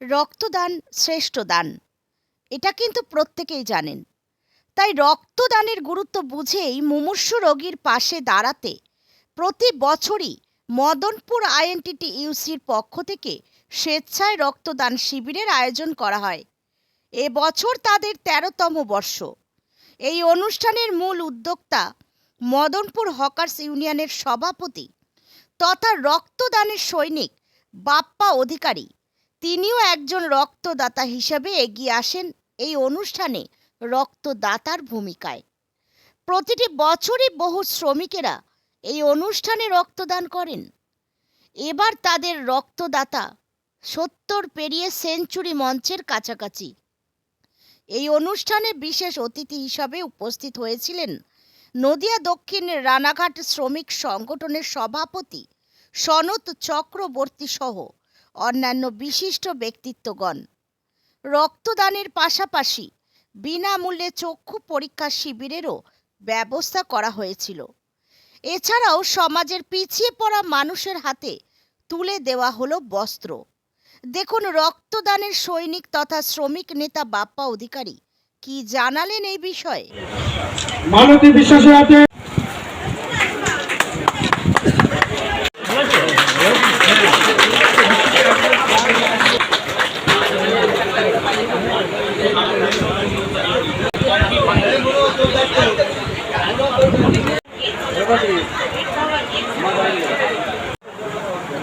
রক্তদান শ্রেষ্ঠ দান। এটা কিন্তু প্রত্যেকেই জানেন। তাই রক্তদানের গুরুত্ব বুঝেই মুমূর্ষু রোগীর পাশে দাঁড়াতে প্রতি বছরই মদনপুর আইএনটিটি ইউসির পক্ষ থেকে স্বেচ্ছায় রক্তদান শিবিরের আয়োজন করা হয়। এ বছর তাদের তেরোতম বর্ষ। এই অনুষ্ঠানের মূল উদ্যোক্তা মদনপুর হকার্স ইউনিয়নের সভাপতি তথা রক্তদানের সৈনিক বাপ্পা অধিকারী। তিনিও একজন রক্তদাতা হিসাবে এগিয়ে আসেন এই অনুষ্ঠানে রক্তদাতার ভূমিকায়। প্রতিটি বছরই বহু শ্রমিকেরা এই অনুষ্ঠানে রক্তদান করেন। এবার তাদের রক্তদাতা সত্তর পেরিয়ে সেঞ্চুরি মঞ্চের কাছাকাছি। এই অনুষ্ঠানে বিশেষ অতিথি হিসাবে উপস্থিত হয়েছিলেন নদিয়া দক্ষিণ রানাঘাট শ্রমিক সংগঠনের সভাপতি সনত চক্রবর্তী সহ অন্যান্য বিশিষ্ট ব্যক্তিত্বগণ। রক্তদানের পাশাপাশি বিনামূল্যে চক্ষু পরীক্ষা শিবিরেরও ব্যবস্থা করা হয়েছিল। এছাড়াও সমাজের পিছিয়ে পড়া মানুষের হাতে তুলে দেওয়া হলো বস্ত্র। দেখুন, রক্তদানের সৈনিক তথা শ্রমিক নেতা বাপ্পা অধিকারী কি জানালেন এই বিষয়ে? বিশ্বাসের হাতে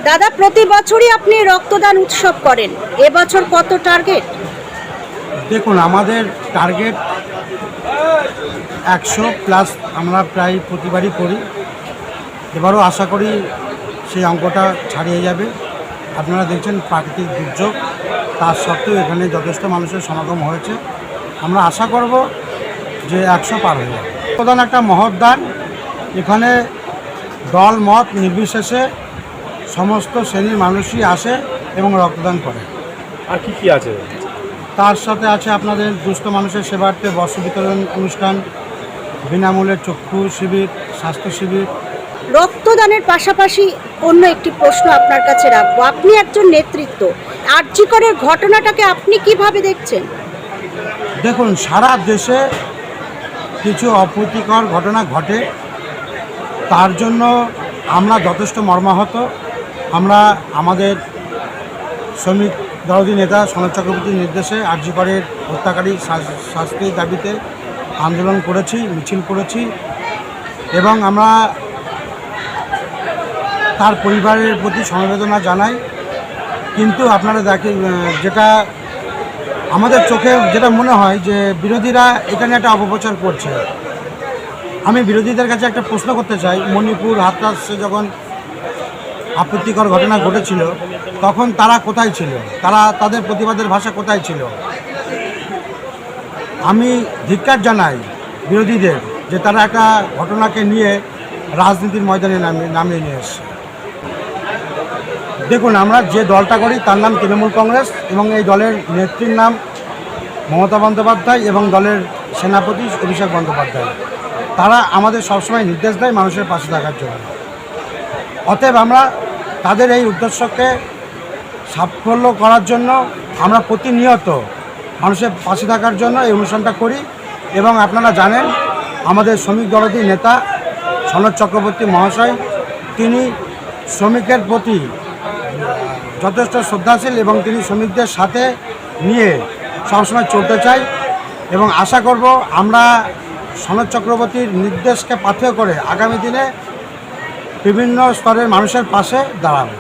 দাদা, প্রতি বছরই আপনি রক্তদান উৎসব করেন। এবছর কত টার্গেট দেখুন, আমাদের টার্গেট একশো প্লাস আমরা প্রায় প্রতিবারই করি। এবারও আশা করি সেই অঙ্কটা ছাড়িয়ে যাবে। আপনারা দেখছেন প্রাকৃতিক দুর্যোগ, তার সত্ত্বেও এখানে যথেষ্ট মানুষের সমাগম হয়েছে। আমরা আশা করব যে একশো পার হয়ে যাবে। প্রধান একটা মহৎ দান এখানে দল মত নির্বিশেষে সমস্ত শ্রেণির মানুষই আসে এবং রক্তদান করে। আর কি কি আছে? তার সাথে আছে আপনাদের দুস্থ মানুষের সেবার্থে বস্ত্র বিতরণ অনুষ্ঠান বিনামূল্যে চক্ষু শিবির স্বাস্থ্য শিবির। রক্তদানের পাশাপাশি অন্য একটি প্রশ্ন আপনার কাছে রাখব। আপনি একজন নেতৃত্ব। আর্যিকরের ঘটনাটাকে আপনি কীভাবে দেখছেন? দেখুন সারা দেশে কিছু অপ্রীতিকর ঘটনা ঘটে। তার জন্য আমরা যথেষ্ট মর্মাহত। আমরা আমাদের শ্রমিক দরদি নেতা সনদ চক্রবর্তীর নির্দেশে আর্যিকরের হত্যাকারী শাস- শাস্তির দাবিতে আন্দোলন করেছি, মিছিল করেছি এবং আমরা তার পরিবারের প্রতি সমবেদনা জানাই। কিন্তু আপনারা দেখেন যেটা আমাদের চোখে যেটা মনে হয় যে বিরোধীরা এখানে একটা অপপ্রচার করছে। আমি বিরোধীদের কাছে একটা প্রশ্ন করতে চাই। মণিপুর হাতরাসে যখন আপত্তিকর ঘটনা ঘটেছিল, তখন তারা কোথায় ছিল? তারা তাদের প্রতিবাদের ভাষা কোথায় ছিল? আমি ধিক্কার জানাই বিরোধীদের যে তারা একটা ঘটনাকে নিয়ে রাজনীতির ময়দানে নামিয়ে নিয়ে এসছে। দেখুন, আমরা যে দলটা করি তার নাম তৃণমূল কংগ্রেস এবং এই দলের নেত্রীর নাম মমতা বন্দ্যোপাধ্যায় এবং দলের সেনাপতি অভিষেক বন্দ্যোপাধ্যায়। তারা আমাদের সবসময় নির্দেশ দেয় মানুষের পাশে থাকার জন্য। অতএব আমরা তাদের এই উদ্দেশ্যকে সাফল্য করার জন্য আমরা প্রতিনিয়ত মানুষের পাশে থাকার জন্য এই অনুষ্ঠানটা করি এবং আপনারা জানেন, আমাদের শ্রমিক দলটি নেতা সনদ চক্রবর্তী মহাশয়। তিনি শ্রমিকের প্রতি যথেষ্ট শ্রদ্ধাশীল এবং তিনি শ্রমিকদের সাথে নিয়ে সবসময় চলতে চাই এবং আশা করব আমরা সনদ চক্রবর্তীর নির্দেশকে পাথেয় করে আগামী দিনে বিভিন্ন স্তরের মানুষের পাশে দাঁড়াবো।